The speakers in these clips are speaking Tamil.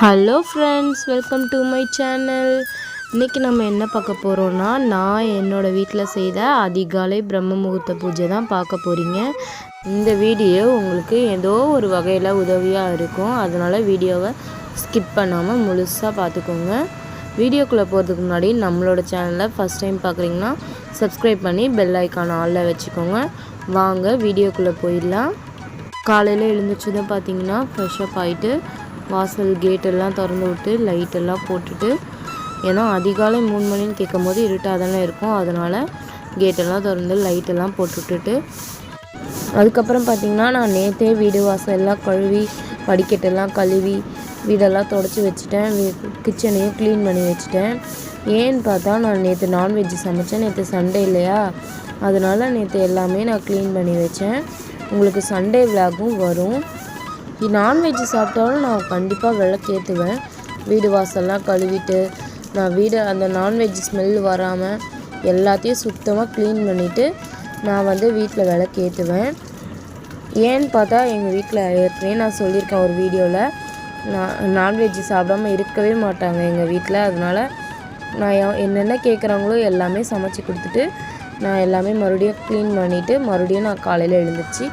Hello friends welcome to my channel இன்றைக்கி நம்ம என்ன பார்க்க போகிறோன்னா நான் என்னோடய வீட்டில் செய்த அதிகாலை பிரம்ம முகூர்த்த பூஜை தான் பார்க்க போகிறீங்க இந்த வீடியோ உங்களுக்கு ஏதோ ஒரு வகையில் உதவியாக இருக்கும். அதனால் வீடியோவை ஸ்கிப் பண்ணாமல் முழுசாக பார்த்துக்கோங்க. வீடியோக்குள்ளே போகிறதுக்கு முன்னாடி நம்மளோட சேனலை ஃபஸ்ட் டைம் பார்க்குறீங்கன்னா சப்ஸ்கிரைப் பண்ணி பெல் ஐக்கான் ஆளில் வச்சுக்கோங்க. வாங்க வீடியோக்குள்ளே போயிடலாம். காலையில் எழுந்திரிச்சதும் பார்த்தீங்கன்னா ஃப்ரெஷ்ஷப் ஆகிட்டு வாசல் கேட் எல்லாம் திறந்து விட்டு லைட் எல்லாம் போட்டுட்டு ஏன்னா அதிகாலை மூணு மணின்னு கேட்கும் போது இருட்டாக தானே இருக்கும். அதனால் கேட்டெல்லாம் திறந்து லைட்டெல்லாம் போட்டு அதுக்கப்புறம் பார்த்திங்கன்னா நான் நேற்றே வீடு வாசல் எல்லாம் கழுவி படிக்கட்டெல்லாம் கழுவி வீடெல்லாம் தொடச்சி வச்சுட்டேன். கிச்சனையும் க்ளீன் பண்ணி வச்சுட்டேன். ஏன்னு பார்த்தா நான் நேற்று நான்வெஜ் சமைச்சேன். நேற்று சண்டே இல்லையா? அதனால் நேற்று எல்லாமே நான் க்ளீன் பண்ணி வச்சேன். உங்களுக்கு சண்டே விலாகும் வரும். நான்வெஜ் சாப்பிட்டாலும் நான் கண்டிப்பாக விளக்கேற்றுவேன் வீடு வாசல்லாம் கழுவிட்டு நான் வீடு அந்த நான்வெஜ் ஸ்மெல் வராமல் எல்லாத்தையும் சுத்தமாக க்ளீன் பண்ணிவிட்டு நான் வந்து வீட்டில் விளக்கேற்றுவேன் ஏன்னு பார்த்தா எங்கள் வீட்டில் ஏற்கனவே நான் சொல்லியிருக்கேன் ஒரு வீடியோவில் நான் நான்வெஜ் சாப்பிடாம இருக்கவே மாட்டாங்க எங்கள் வீட்டில் அதனால் நான் என்னென்ன கேட்குறாங்களோ எல்லாமே சமைச்சு கொடுத்துட்டு நான் எல்லாமே மறுபடியும் க்ளீன் பண்ணிவிட்டு மறுபடியும் நான் காலையில் எழுந்திரிச்சு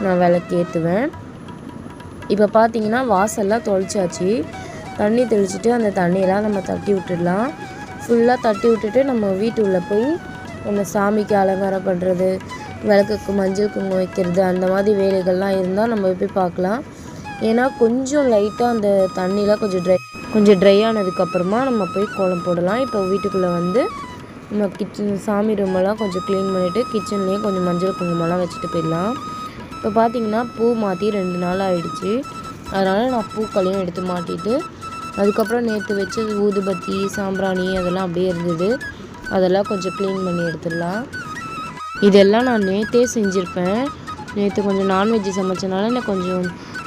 நான் விளக்கேற்றுவேன் இப்போ பார்த்தீங்கன்னா வாசல்லாம் தொளிச்சாச்சு. தண்ணி தெளிச்சுட்டு அந்த தண்ணியெல்லாம் நம்ம தட்டி விட்டுடலாம். ஃபுல்லாக தட்டி விட்டுட்டு நம்ம வீட்டு உள்ளே போய் நம்ம சாமிக்கு அலங்காரம் பண்ணுறது விளக்குக்கு மஞ்சள் குங்குமம் வைக்கிறது அந்த மாதிரி வேலைகள்லாம் இருந்தால் நம்ம போய் பார்க்கலாம். ஏன்னா கொஞ்சம் லைட்டாக அந்த தண்ணியெலாம் கொஞ்சம் ட்ரை கொஞ்சம் ட்ரை ஆனதுக்கப்புறமா நம்ம போய் கோலம் போடலாம். இப்போ வீட்டுக்குள்ளே வந்து நம்ம கிச்சன் சாமி ரூமெல்லாம் கொஞ்சம் க்ளீன் பண்ணிவிட்டு கிச்சன்லேயும் கொஞ்சம் மஞ்சள் குங்குமம்லாம் வச்சுட்டு போயிடலாம். இப்போ பார்த்தீங்கன்னா பூ மாற்றி ரெண்டு நாள் ஆகிடுச்சு அதனால் நான் பூக்களையும் எடுத்து மாட்டிட்டு அதுக்கப்புறம் நேற்று வச்சு ஊதுபத்தி சாம்பிராணி அதெல்லாம் அப்படியே இருந்தது. அதெல்லாம் கொஞ்சம் க்ளீன் பண்ணி எடுத்துடலாம். இதெல்லாம் நான் நேற்றே செஞ்சுருப்பேன். நேற்று கொஞ்சம் நான்வெஜ் சமைச்சனால எனக்கு கொஞ்சம்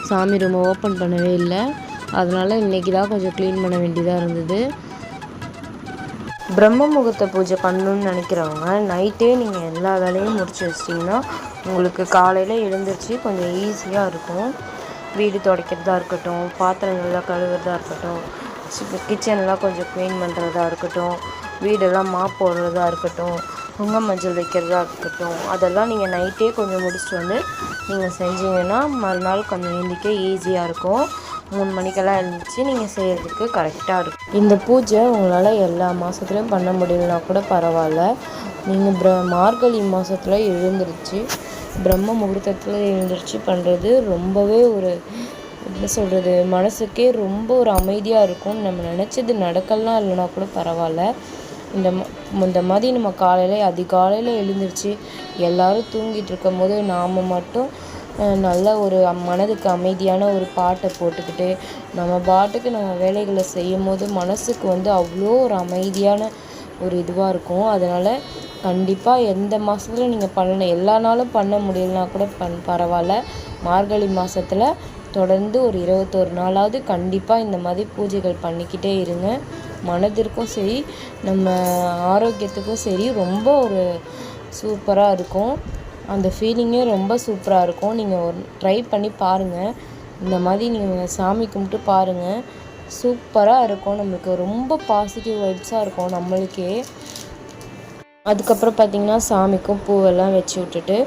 சாமி ரூமை ஓப்பன் பண்ணவே இல்லை. அதனால் இன்றைக்கி தான் கொஞ்சம் க்ளீன் பண்ண வேண்டியதாக இருந்தது. பிரம்ம முகூர்த்த பூஜை பண்ணணுன்னு நினைக்கிறவங்க நைட்டே நீங்கள் எல்லா வேலையும் முடிச்சு வச்சிட்டிங்கன்னா உங்களுக்கு காலையில் எழுந்திரிச்சு கொஞ்சம் ஈஸியாக இருக்கும். வீடு துடைக்கிறதா இருக்கட்டும் பாத்திரங்கள்லாம் கழுவுறதா இருக்கட்டும் கிச்சன்லாம் கொஞ்சம் க்ளீன் பண்ணுறதா இருக்கட்டும் வீடெல்லாம் மாப் போடுறதா இருக்கட்டும் குங்க மஞ்சள் வைக்கிறதா இருக்கட்டும் அதெல்லாம் நீங்கள் நைட்டே கொஞ்சம் முடிச்சுட்டு வந்து நீங்கள் செஞ்சீங்கன்னா மறுநாள் கொஞ்சம் எழுந்திக்க ஈஸியாக இருக்கும். மூணு மணிக்கெல்லாம் எழுந்துச்சு. நீங்கள் செய்கிறதுக்கு கரெக்டாக இருக்கும். இந்த பூஜை உங்களால் எல்லா மாதத்துலையும் பண்ண முடியலனா கூட பரவாயில்ல. நீங்கள் பிர மார்கழி மாதத்துல எழுந்துருச்சு பிரம்ம முகூர்த்தத்தில் எழுந்திரிச்சு பண்ணுறது ரொம்பவே ஒரு என்ன சொல்கிறது மனசுக்கே ரொம்ப ஒரு அமைதியாக இருக்கும். நம்ம நினச்சது நடக்கலாம் இல்லைனா கூட பரவாயில்ல. இந்த இந்த மாதிரி நம்ம காலையில் அதிகாலையில் எழுந்திரிச்சு எல்லோரும் தூங்கிட்டு இருக்கும் போது நாம் மட்டும் நல்ல ஒரு மனதுக்கு அமைதியான ஒரு பாட்டை போட்டுக்கிட்டு நம்ம பாட்டுக்கு நம்ம வேலைகளை செய்யும் போது மனதுக்கு வந்து அவ்வளோ ஒரு அமைதியான ஒரு இதுவாக இருக்கும். அதனால் கண்டிப்பாக எந்த மாதத்துல நீங்கள் பண்ணணும் எல்லா நாளும் பண்ண முடியலனா கூட பண் பரவாயில்ல. மார்கழி மாதத்துல தொடர்ந்து ஒரு இருபத்தோரு நாளாவது கண்டிப்பாக இந்த மாதிரி பூஜைகள் பண்ணிக்கிட்டே இருங்க. மனதிற்கும் சரி நம்ம ஆரோக்கியத்துக்கும் சரி ரொம்ப ஒரு சூப்பராக இருக்கும். அந்த ஃபீலிங்கே ரொம்ப சூப்பராக இருக்கும். நீங்கள் ஒரு ட்ரை பண்ணி பாருங்கள் இந்த மாதிரி நீங்கள் சாமி கும்பிட்டு பாருங்கள் சூப்பராக இருக்கும். நம்மளுக்கு ரொம்ப பாசிட்டிவ் வைப்ஸாக இருக்கும் நம்மளுக்கே. அதுக்கப்புறம் பார்த்திங்கன்னா சாமிக்கும் பூவெல்லாம் வச்சு விட்டுட்டு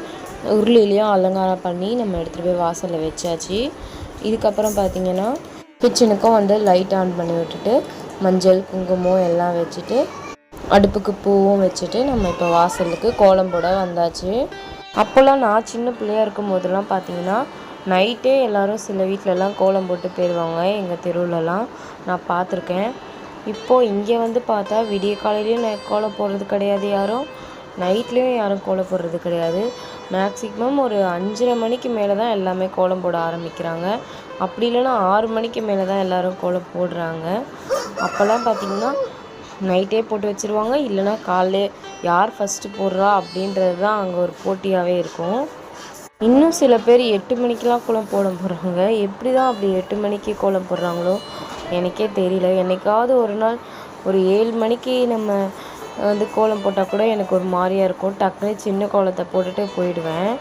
உருளிலையும் அலங்காரம் பண்ணி நம்ம எடுத்துகிட்டு போய் வாசலில் வச்சாச்சு. இதுக்கப்புறம் பார்த்திங்கன்னா கிச்சனுக்கும் வந்து லைட் ஆன் பண்ணி விட்டுட்டு மஞ்சள் குங்குமம் எல்லாம் வச்சுட்டு அடுப்புக்கு பூவும் வச்சுட்டு நம்ம இப்போ வாசலுக்கு கோலம் போட வந்தாச்சு. அப்போல்லாம் நான் சின்ன பிள்ளையா இருக்கும் போதெல்லாம் பார்த்தீங்கன்னா நைட்டே எல்லோரும் சில வீட்டிலலாம் கோலம் போட்டு போயிடுவாங்க எங்கள் தெருவுலலாம். நான் பார்த்துருக்கேன். இப்போது இங்கே வந்து பார்த்தா விடிய காலையிலையும் நான் கோலம் போடுறது கிடையாது யாரும். நைட்லேயும் யாரும் கோலம் போடுறது கிடையாது. மேக்ஸிமம் ஒரு அஞ்சரை மணிக்கு மேலே தான் எல்லாமே கோலம் போட ஆரம்பிக்கிறாங்க. அப்படி இல்லைன்னா ஆறு மணிக்கு மேலே தான் எல்லோரும் கோலம் போடுறாங்க. அப்போல்லாம் பார்த்திங்கன்னா நைட்டே போட்டு வச்சுருவாங்க. இல்லைன்னா காலைலே யார் ஃபஸ்ட்டு போடுறா அப்படின்றது தான் அங்கே ஒரு போட்டியாகவே இருக்கும். இன்னும் சில பேர் எட்டு மணிக்கெலாம் கோலம் போட போகிறாங்க எப்படி தான் அப்படி எட்டு மணிக்கு கோலம் போடுறாங்களோ எனக்கே தெரியல. என்றைக்காவது ஒரு நாள் ஒரு ஏழு மணிக்கு நம்ம வந்து கோலம் போட்டால் கூட எனக்கு ஒரு மாதிரியாக இருக்கும். டக்குனு சின்ன கோலத்தை போட்டுட்டு போயிடுவேன்.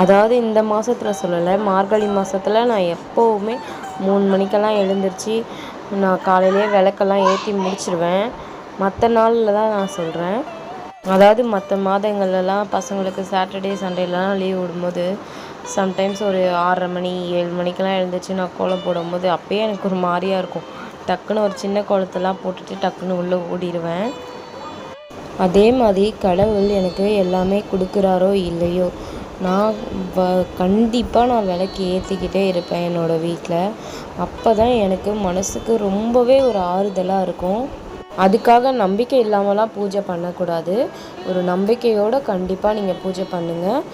அதாவது இந்த மாதத்தில் சொல்லலை. மார்கழி மாதத்துல நான் எப்போவுமே மூணு மணிக்கெல்லாம் எழுந்திரிச்சு நான் காலையிலேயே விளக்கெல்லாம் ஏற்றி முடிச்சிடுவேன் மற்ற நாளில் தான் நான் சொல்கிறேன் அதாவது மற்ற மாதங்கள்லலாம் பசங்களுக்கு சாட்டர்டே சண்டேலலாம் லீவ் விடும்போது சம்டைம்ஸ் ஒரு ஆறரை மணி ஏழு மணிக்கெலாம் எழுந்துச்சு நான் கோலம் போடும்போது அப்போயே எனக்கு ஒரு மாதிரியாக இருக்கும். டக்குன்னு ஒரு சின்ன கோலத்தெல்லாம் போட்டுட்டு டக்குன்னு உள்ளே ஓடிடுவேன் அதே மாதிரி கடவுள் எனக்கு எல்லாமே கொடுக்குறாரோ இல்லையோ நான் வ கண்டிப்பாக நான் விளக்கு ஏற்றிக்கிட்டே இருப்பேன் என்னோடய வீட்டில் அப்போ தான் எனக்கு மனதுக்கு ரொம்பவே ஒரு ஆறுதலாக இருக்கும். அதுக்காக நம்பிக்கை இல்லாமலாம் பூஜை பண்ணக்கூடாது. ஒரு நம்பிக்கையோடு கண்டிப்பாக நீங்கள் பூஜை பண்ணுங்கள்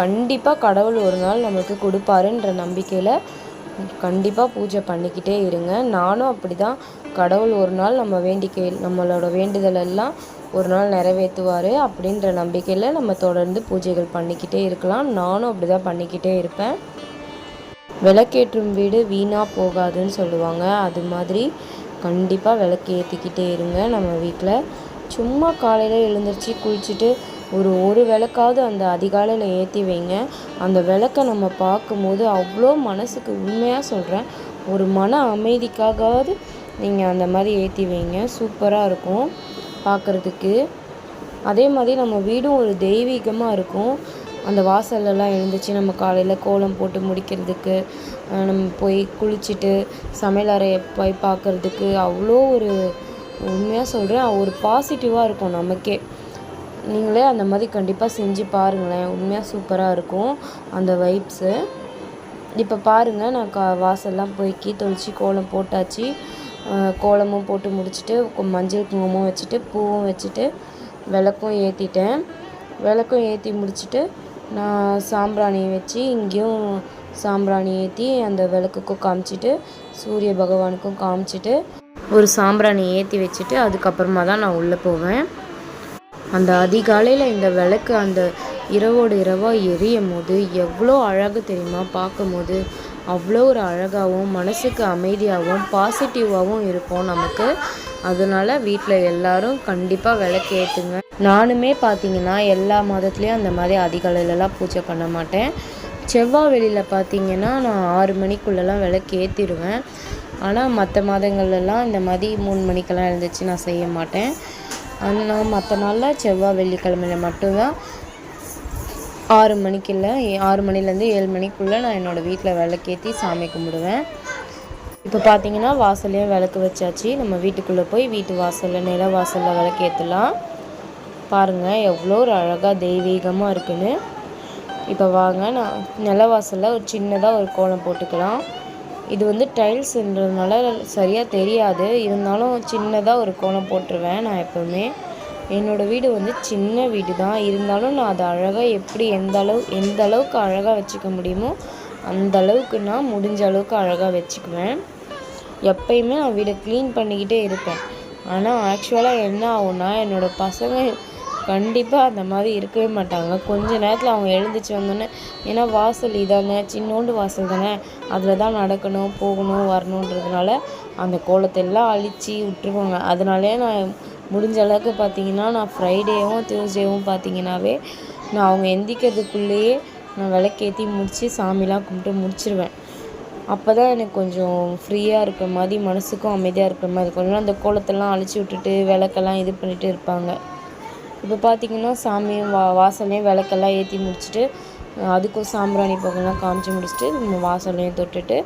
கண்டிப்பாக கடவுள் ஒரு நாள் நம்மளுக்கு கொடுப்பாருன்ற நம்பிக்கையில் கண்டிப்பாக பூஜை பண்ணிக்கிட்டே இருங்க. நானும் அப்படி தான் கடவுள் ஒரு நாள் நம்ம வேண்டிக்கை நம்மளோட வேண்டுதல் எல்லாம் ஒரு நாள் நிறைவேற்றுவார் அப்படின்ற நம்பிக்கையில் நம்ம தொடர்ந்து பூஜைகள் பண்ணிக்கிட்டே இருக்கலாம். நானும் அப்படி தான் பண்ணிக்கிட்டே இருப்பேன். விளக்கேற்றும் வீடு வீணாக போகாதுன்னு சொல்லுவாங்க. அது மாதிரி கண்டிப்பாக விளக்கு ஏற்றிக்கிட்டே இருங்க நம்ம வீட்டில் சும்மா காலையில் எழுந்திரிச்சு குளிச்சுட்டு ஒரு ஒரு விளக்காவது அந்த அதிகாலையில் ஏற்றி வைங்க. அந்த விளக்கை நம்ம பார்க்கும்போது அவ்வளோ மனசுக்கு உண்மையாக சொல்கிறேன் ஒரு மன அமைதிக்காகவாவது நீங்கள் அந்த மாதிரி ஏற்றி வைங்க. சூப்பராக இருக்கும். பார்க்குறதுக்கு. அதே மாதிரி நம்ம வீடும் ஒரு தெய்வீகமாக இருக்கும். அந்த வாசல்லலாம் எழுந்துச்சு நம்ம காலையில் கோலம் போட்டு முடிக்கிறதுக்கு நம்ம போய் குளிச்சுட்டு சமையல் அறையை போய் பார்க்குறதுக்கு அவ்வளோ ஒரு உண்மையாக சொல்கிறேன் ஒரு பாசிட்டிவாக இருக்கும் நமக்கே. நீங்களே அந்த மாதிரி கண்டிப்பாக செஞ்சு பாருங்களேன். உண்மையாக சூப்பராக இருக்கும் அந்த வைப்ஸு இப்போ பாருங்கள் நான் கா வாசல்லாம் போய்க்கி தொளிச்சு கோலம் போட்டாச்சு. கோலமும் போட்டு முடிச்சுட்டு மஞ்சள் குங்குமம் வச்சுட்டு பூவும் வச்சுட்டு விளக்கும் ஏற்றிட்டேன் விளக்கும் ஏற்றி முடிச்சுட்டு நான் சாம்பிராணி வச்சு இங்கேயும் சாம்பிராணி ஏற்றி அந்த விளக்குக்கும் காமிச்சிட்டு சூரிய பகவானுக்கும் காமிச்சிட்டு ஒரு சாம்பிராணி ஏற்றி வச்சுட்டு அதுக்கப்புறமா தான் நான் உள்ளே போவேன். அந்த அதிகாலையில் இந்த விளக்கு அந்த இரவோடு இரவாக எரியும் போது எவ்வளோ அழகு தெரியுமா? பார்க்கும்போது அவ்வளோ ஒரு அழகாகவும் மனசுக்கு அமைதியாகவும் பாசிட்டிவாகவும் இருக்கும் நமக்கு. அதனால வீட்டில் எல்லோரும் கண்டிப்பாக விளக்கு ஏற்றுங்க நானுமே பார்த்தீங்கன்னா எல்லா மதத்துலேயும் அந்த மாதிரி அதிகாலையிலலாம் பூஜை பண்ண மாட்டேன். செவ்வாய் வெளியில் பார்த்தீங்கன்னா நான் ஆறு மணிக்குள்ளெல்லாம் விளக்கு ஏற்றிடுவேன் ஆனால் மற்ற மாதங்கள்லாம் இந்த மாதிரி மூணு மணிக்கெல்லாம் எழுந்துச்சு நான் செய்ய மாட்டேன். ஆனால் மற்ற நாளில் செவ்வாய் வெள்ளிக்கிழமையில மட்டும்தான். ஆறு மணிக்கு இல்லை ஆறு மணிலேருந்து ஏழு மணிக்குள்ளே நான் என்னோடய வீட்டில் விளக்கேற்றி சாமி கும்பிடுவேன். இப்போ பார்த்தீங்கன்னா வாசல்லையும் விளக்கு வச்சாச்சு. நம்ம வீட்டுக்குள்ளே போய் வீட்டு வாசலில் நில வாசலில் விளக்கேற்றலாம் பாருங்கள் எவ்வளோ ஒரு அழகாக தெய்வீகமாக இருக்குன்னு. இப்போ வாங்க நான் நில வாசலில் ஒரு சின்னதாக ஒரு கோலம் போட்டுக்கலாம். இது வந்து டைல்ஸுன்றதுனால சரியாக தெரியாது. இருந்தாலும் சின்னதாக ஒரு கோலம் போட்டுருவேன் நான் எப்போவுமே. என்னோடய வீடு வந்து சின்ன வீடு தான் இருந்தாலும் நான் அதை அழகாக எப்படி எந்த அளவு எந்த அளவுக்கு அழகாக வச்சுக்க முடியுமோ அந்த அளவுக்கு நான் முடிஞ்ச அளவுக்கு அழகாக வச்சுக்குவேன். எப்பயுமே நான் வீடை க்ளீன் பண்ணிக்கிட்டே இருப்பேன். ஆனால் ஆக்சுவலாக என்ன ஆகும்னா என்னோடய பசங்க கண்டிப்பாக அந்த மாதிரி இருக்கவே மாட்டாங்க. கொஞ்ச நேரத்தில் அவங்க எழுந்திரிச்சு வந்தோன்னே ஏன்னா வாசல் இதானே சின்னோண்டு வாசல் தானே அதில் தான் நடக்கணும் போகணும் வரணுன்றதுனால அந்த கோலத்தை எல்லாம் அழித்து விட்டுருவாங்க. அதனாலே நான் முடிஞ்ச அளவுக்கு பார்த்தீங்கன்னா நான் ஃப்ரைடேவும் தியூஸ்டேவும் பார்த்தீங்கன்னாவே நான் அவங்க எந்திக்கிறதுக்குள்ளேயே நான் விளக்கேற்றி முடித்து சாமிலாம் கும்பிட்டு முடிச்சிருவேன். அப்போ தான் எனக்கு கொஞ்சம் ஃப்ரீயாக இருக்கிற மாதிரி மனசுக்கும் அமைதியாக இருக்கிற மாதிரி இருக்கும். அந்த கோலத்தெல்லாம் அழிச்சு விட்டுட்டு விளக்கெல்லாம் இது பண்ணிகிட்டு இருப்பாங்க. இப்போ பார்த்திங்கன்னா சாமியும் வா வாசல்லையும் விளக்கெல்லாம் ஏற்றி முடிச்சுட்டு அதுக்கும் சாம்பிராணி பக்கம்லாம் காமிச்சு முடிச்சுட்டு நம்ம வாசல்லையும் தொட்டுட்டு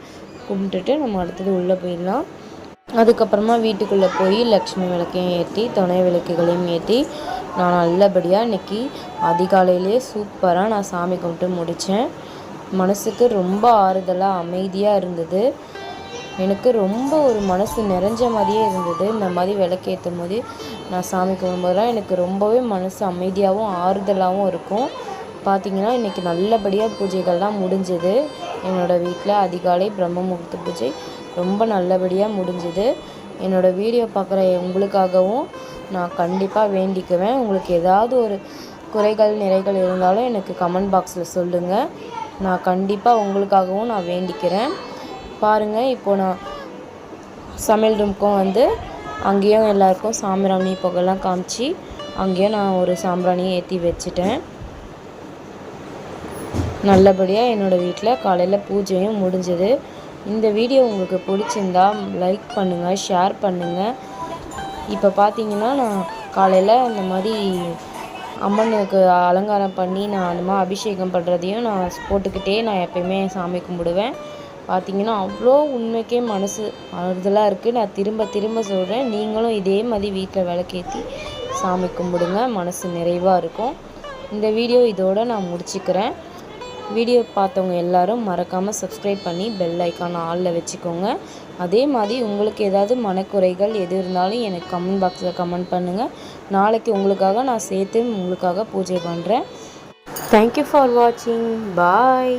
கும்பிட்டுட்டு நம்ம அடுத்தது உள்ளே போயிடலாம். அதுக்கப்புறமா வீட்டுக்குள்ளே போய் லக்ஷ்மி விளக்கையும் ஏற்றி துணை விளக்குகளையும் ஏற்றி நான் நல்லபடியாக இன்றைக்கி அதிகாலையிலே சூப்பராக நான் சாமி கும்பிட்டு முடித்தேன் மனசுக்கு ரொம்ப ஆறுதலாக அமைதியாக இருந்தது. எனக்கு ரொம்ப ஒரு மனசு நிறைஞ்ச மாதிரியே இருந்தது. இந்த மாதிரி விளக்கேற்றும் போது நான் சாமி கும்பிடும்போதெல்லாம் எனக்கு ரொம்பவே மனசு அமைதியாகவும் ஆறுதலாகவும் இருக்கும். பார்த்திங்கன்னா இன்றைக்கி நல்லபடியாக பூஜைகள்லாம் முடிஞ்சது. என்னோடய வீட்டில் அதிகாலை பிரம்ம முகூர்த்த பூஜை ரொம்ப நல்லபடியாக முடிஞ்சுது. என்னோடய வீடியோ பார்க்குற உங்களுக்காகவும் நான் கண்டிப்பாக வேண்டிக்குவேன். உங்களுக்கு ஏதாவது ஒரு குறைகள் நிறைகள் இருந்தாலும் எனக்கு கமெண்ட் பாக்ஸில் சொல்லுங்கள் நான் கண்டிப்பாக உங்களுக்காகவும் நான் வேண்டிக்கிறேன். பாருங்கள் இப்போது நான் சமையல் ரூமுக்கும் வந்து அங்கேயும் எல்லாருக்கும் சாம்பிராணி புகைலாம் காமிச்சு அங்கேயும் நான் ஒரு சாம்பிராணியை ஏற்றி வச்சுட்டேன். நல்லபடியாக என்னோடய வீட்டில் காலையில் பூஜையும் முடிஞ்சது. இந்த வீடியோ உங்களுக்கு பிடிச்சிருந்தா லைக் பண்ணுங்கள் ஷேர் பண்ணுங்கள் இப்போ பார்த்தீங்கன்னா நான் காலையில் இந்த மாதிரி அம்மனுக்கு அலங்காரம் பண்ணி நான் அந்த மாதிரி அபிஷேகம் பண்ணுறதையும் நான் போட்டுக்கிட்டே நான் எப்பயுமே சாமி கும்பிடுவேன். பார்த்தீங்கன்னா அவ்வளோ உண்மைக்கே மனசு ஆறுதலாக இருக்குது நான் திரும்ப திரும்ப சொல்கிறேன் நீங்களும் இதே மாதிரி வீட்டில் விளக்கேற்றி சாமி கும்பிடுங்க. மனசு நிறைவாக இருக்கும். இந்த வீடியோ இதோடு நான் முடிச்சுக்கிறேன். வீடியோ பார்த்தவங்க எல்லாரும் மறக்காமல் சப்ஸ்கிரைப் பண்ணி பெல் ஐக்கான் ஆளில் வச்சுக்கோங்க. அதே மாதிரி உங்களுக்கு ஏதாவது மனக்குறைகள் எது இருந்தாலும் எனக்கு கமெண்ட் பாக்ஸில் கமெண்ட் பண்ணுங்கள் நாளைக்கு உங்களுக்காக நான் சேர்த்து உங்களுக்காக பூஜை பண்ணுறேன் தேங்க்யூ ஃபார் வாட்சிங் பாய்